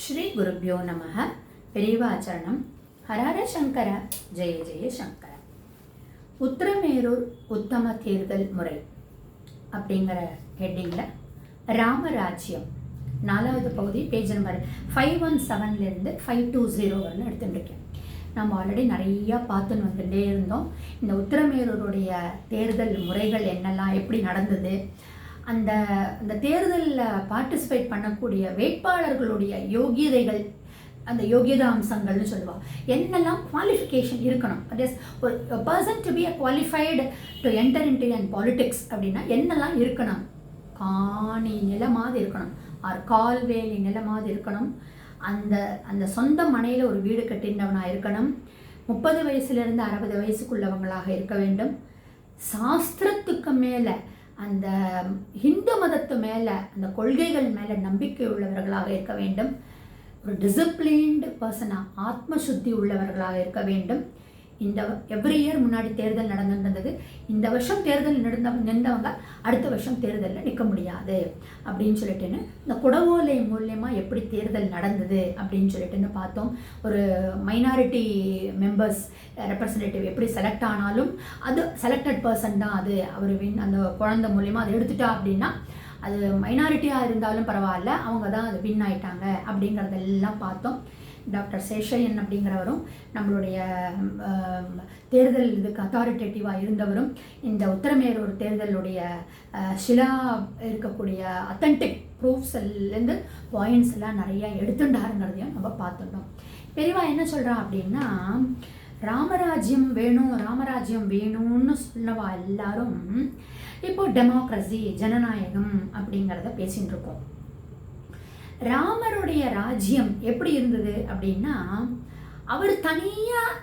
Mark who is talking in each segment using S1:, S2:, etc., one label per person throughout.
S1: ஸ்ரீ குருப்பியோ நமக பெரியவாச்சரணம் ஹரஹர சங்கர. ஜெய ஜெய சங்கர. உத்தரமேரூர் உத்தம தேர்தல் முறை அப்படிங்கிற ஹெட்டிங்கில் ராமராஜ்யம். நாலாவது பகுதி பேஜ் நம்பர் ஃபைவ் ஒன் செவன்லேருந்து ஃபைவ் டூ ஜீரோ வரலும் எடுத்துட்டு இருக்கேன் நம்ம ஆல்ரெடி நிறையா பார்த்துன்னு வந்துட்டே இருந்தோம். இந்த உத்தரமேரூருடைய தேர்தல் முறைகள் என்னெல்லாம் எப்படி நடந்தது அந்த அந்த தேர்தலில் பார்ட்டிசிபேட் பண்ணக்கூடிய வேட்பாளர்களுடைய யோகியதைகள் அந்த யோகியதா அம்சங்கள்னு சொல்லுவாள் என்னெல்லாம் குவாலிஃபிகேஷன் இருக்கணும்? அட் இஸ் ஒரு person to be a qualified to enter into and politics அப்படின்னா என்னெல்லாம் இருக்கணும்? காணி நிலமாவது இருக்கணும். ஆர் கால்வேலி நிலமாவது இருக்கணும். அந்த அந்த சொந்த மனையில் ஒரு வீடு கட்டினவனாக இருக்கணும். முப்பது வயசுலேருந்து அறுபது வயசுக்குள்ளவங்களாக இருக்க வேண்டும். சாஸ்திரத்துக்கு மேலே அந்த ஹிந்து மதத்து மேலே அந்த கொள்கைகள் மேலே நம்பிக்கை உள்ளவர்களாக இருக்க வேண்டும். ஒரு டிசிப்ளின்டு பர்சனாக ஆத்ம சுத்தி உள்ளவர்களாக இருக்க வேண்டும். இந்த எவ்ரி இயர் முன்னாடி தேர்தல் நடந்துருந்தது. இந்த வருஷம் தேர்தல் நடந்த நின்றவங்க அடுத்த வருஷம் தேர்தலில் நிற்க முடியாது. அப்படின்னு சொல்லிட்டுன்னு இந்த குடவோலை மூலியமாக எப்படி தேர்தல் நடந்தது அப்படின்னு சொல்லிட்டுன்னு பார்த்தோம். ஒரு மைனாரிட்டி மெம்பர்ஸ் ரெப்ரசன்டேட்டிவ் எப்படி செலக்ட் ஆனாலும் அது செலக்டட் பர்சன் தான் அது. அவர் வின் அந்த குழந்தை மூலியமாக அதை எடுத்துட்டா அப்படின்னா அது மைனாரிட்டியாக இருந்தாலும் பரவாயில்ல அவங்க தான் அது வின் ஆயிட்டாங்க அப்படிங்கிறதெல்லாம் பார்த்தோம். டாக்டர் சேஷையன் அப்படிங்கிறவரும் நம்மளுடைய தேர்தல் இதுக்கு அத்தாரிட்டேட்டிவாக இருந்தவரும் இந்த உத்தரமேரூர் தேர்தலுடைய ஷிலா இருக்கக்கூடிய அத்தன்டிக் ப்ரூஃப்ஸ்லேருந்து பாயிண்ட்ஸ் எல்லாம் நிறையா எடுத்துட்டாருங்கிறதையும் நம்ம பார்த்துட்டோம். பெரியவா என்ன சொல்கிறான் அப்படின்னா ராமராஜ்யம் வேணும் ராமராஜ்யம் வேணும்னு சொன்னவா எல்லாரும் இப்போ டெமோக்ரஸி ஜனநாயகம் அப்படிங்கிறத பேசின்னு இருக்கோம் ராமருடைய ராஜ்யம் எப்படி இருந்தது அப்படின்னா அவர் தனியாக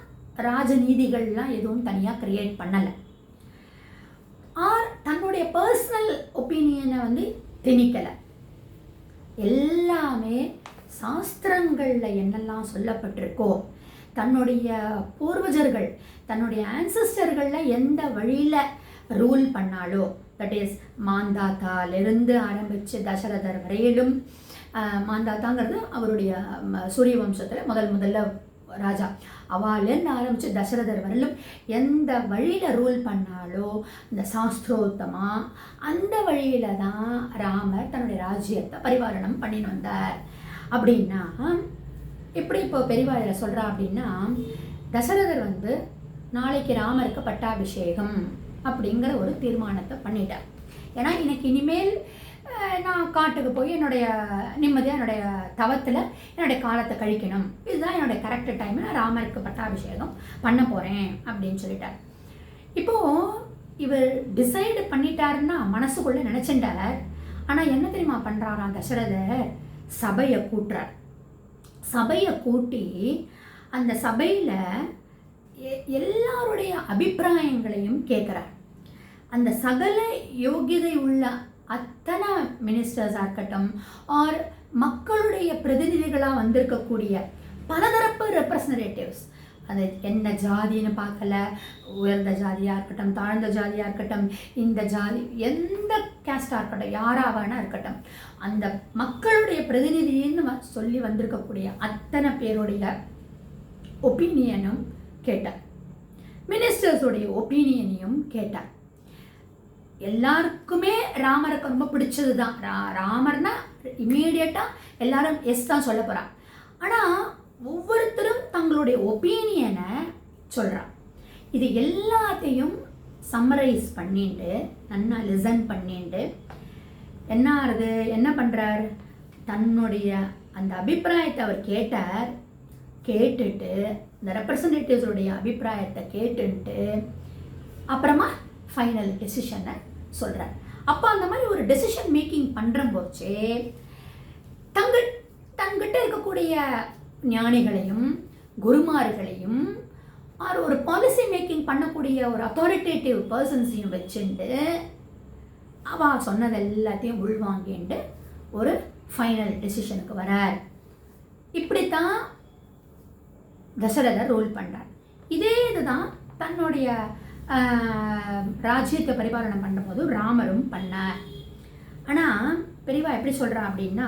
S1: ராஜநீதிகள்லாம் எதுவும் தனியாக கிரியேட் பண்ணலை. ஆர் தன்னுடைய பர்சனல் ஒப்பீனியனை வந்து திணிக்கலை. எல்லாமே சாஸ்திரங்களில் என்னெல்லாம் சொல்லப்பட்டிருக்கோ தன்னுடைய பூர்வஜர்கள் தன்னுடைய ஆன்சஸ்டர்களில் எந்த வழியில் ரூல் பண்ணாலோ தட் இஸ் மாந்தாத்தாலிருந்து ஆரம்பித்து தசரதர் வரையிலும் மாந்தாத்தாங்கிறது அவருடைய சூரிய வம்சத்தில் முதல் முதல்ல ராஜா. அவாலேருந்து ஆரம்பித்து தசரதர் வரலும் எந்த வழியில் ரூல் பண்ணாலோ இந்த சாஸ்திரோத்தமா அந்த வழியில் தான் ராமர் தன்னுடைய ராஜ்யத்தை பரிபாலனம் பண்ணின்னு வந்தார். அப்படின்னா எப்படி இப்போ பெரியவாயில் சொல்கிறா அப்படின்னா தசரதர் வந்து நாளைக்கு ராமருக்கு பட்டாபிஷேகம் அப்படிங்கிற ஒரு தீர்மானத்தை பண்ணிட்டார். ஏன்னா எனக்கு இனிமேல் நான் காட்டுக்கு போய் என்னுடைய நிம்மதியாக என்னுடைய தவத்தில் என்னுடைய காலத்தை கழிக்கணும். இதுதான் என்னுடைய கரெக்ட் டைம் நான் ராமருக்கு பட்டாபிஷேகம் பண்ண போகிறேன் அப்படின்னு சொல்லிட்டார். இப்போது இவர் டிசைடு பண்ணிட்டாருன்னா மனசுக்குள்ளே நினச்சிட்டார். ஆனால் என்ன தெரியுமா பண்ணுறாராம் தசரதர் சபையை கூட்டுறார். சபையை கூட்டி அந்த சபையில் எல்லாருடைய அபிப்பிராயங்களையும் கேட்குறார். அந்த சகல யோகியதை உள்ள அத்தனை மினிஸ்டர்ஸாக இருக்கட்டும் ஆர் மக்களுடைய பிரதிநிதிகளாக வந்திருக்கக்கூடிய பலதரப்பு ரெப்ரசன்டேட்டிவ்ஸ் அது என்ன ஜாதின்னு பார்க்கல. உயர்ந்த ஜாதியாக இருக்கட்டும் தாழ்ந்த ஜாதியாக இருக்கட்டும் இந்த ஜாதி எந்த கேஸ்டாக இருக்கட்டும் யாராக வேணா இருக்கட்டும். அந்த மக்களுடைய பிரதிநிதின்னு சொல்லி வந்திருக்கக்கூடிய அத்தனை பேருடைய ஒப்பீனியனும் கேட்டார் மினிஸ்டர்ஸுடைய ஒப்பீனியனையும் கேட்டார் எல்லாருக்குமே ராமருக்கு ரொம்ப பிடிச்சது தான் ரா ராமர்னா இம்மீடியட்டாக எல்லாரும் எஸ் தான் சொல்ல போகிறான் ஆனால் ஒவ்வொருத்தரும் தங்களுடைய ஒப்பீனியனை சொல்கிறான் இது எல்லாத்தையும் சம்மரைஸ் பண்ணிட்டு நல்லா லிசன் பண்ணிட்டு என்ன ஆகுது என்ன பண்ணுறார் தன்னுடைய அந்த அபிப்பிராயத்தை அவர் கேட்டார். கேட்டுட்டு இந்த ரெப்ரசன்டேட்டிவ்ஸுடைய அபிப்பிராயத்தை கேட்டுன்ட்டு அப்புறமா ஃபைனல் டெசிஷனை சொல்கிறார் அப்போ அந்த மாதிரி ஒரு டெசிஷன் மேக்கிங் பண்ணுற போச்சே தங்க தங்கிட்ட இருக்கக்கூடிய ஞானிகளையும் குருமார்களையும் ஆர் ஒரு பாலிசி மேக்கிங் பண்ணக்கூடிய ஒரு அத்தாரிட்டேட்டிவ் பர்சன்ஸையும் வச்சுட்டு அவள் சொன்னது எல்லாத்தையும் உள்வாங்கிட்டு ஒரு ஃபைனல் டெசிஷனுக்கு வரார். இப்படித்தான் தசரதர் ரோல் பண்ணுறார் இதே இதுதான் தன்னுடைய ராஜ்யத்தை பரிபாலனம் பண்ணும்போது ராமரும் பண்ணார். ஆனால் பெரியவா எப்படி சொல்கிறா அப்படின்னா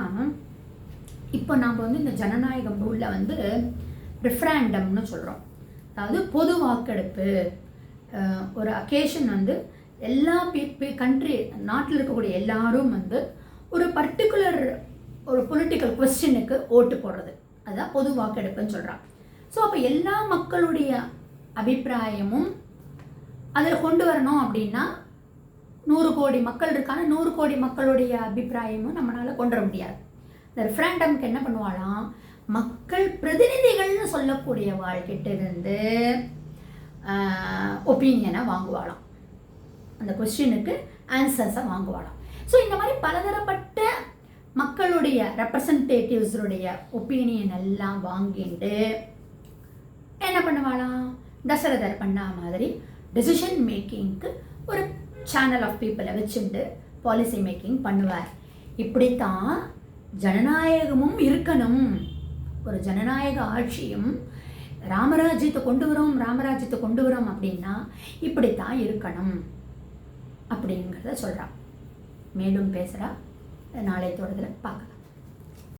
S1: இப்போ நாம் வந்து இந்த ஜனநாயகம் ரூலில் வந்து ரிஃப்ராண்டம்னு சொல்கிறோம் அதாவது பொது வாக்கெடுப்பு ஒரு அக்கேஷன் வந்து எல்லா பீப்பு கண்ட்ரி நாட்டில் இருக்கக்கூடிய எல்லாரும் வந்து ஒரு பர்டிகுலர் ஒரு பொலிட்டிக்கல் கொஸ்டினுக்கு ஓட்டு போடுறது. அதுதான் பொது வாக்கெடுப்புன்னு சொல்கிறான் ஸோ அப்போ எல்லா மக்களுடைய அபிப்பிராயமும் அதில் கொண்டு வரணும் அப்படின்னா நூறு கோடி மக்கள் இருக்கான நூறு கோடி மக்களுடைய அபிப்பிராயமும் நம்மளால் கொண்டு வர முடியாது. இந்த ரெஃபரண்டம்க்கு என்ன பண்ணுவாளாம்? மக்கள் பிரதிநிதிகள்னு சொல்லக்கூடிய வாழ்கிட்ட இருந்து ஒப்பீனியனை வாங்குவாளாம். அந்த கொஸ்டினுக்கு ஆன்சர்ஸை வாங்குவாளாம். ஸோ இந்த மாதிரி பலதரப்பட்ட மக்களுடைய ரெப்ரசன்டேட்டிவ்ஸுடைய ஒப்பீனியன் எல்லாம் வாங்கிட்டு என்ன பண்ணுவாளாம்? தசரதர் பண்ணா மாதிரி டெசிஷன் மேக்கிங்க்கு ஒரு சேனல் ஆஃப் பீப்புளை வச்சுட்டு பாலிசி மேக்கிங் பண்ணுவார். இப்படித்தான் ஜனநாயகமும் இருக்கணும். ஒரு ஜனநாயக ஆட்சியும் ராமராஜ்யத்தை கொண்டு வரோம் ராமராஜ்யத்தை கொண்டு வரோம் அப்படின்னா இப்படித்தான் இருக்கணும் அப்படிங்கிறத சொல்கிறான் மேலும் பேசுகிறா நாளை தோட்டத்தில் பார்க்கலாம்.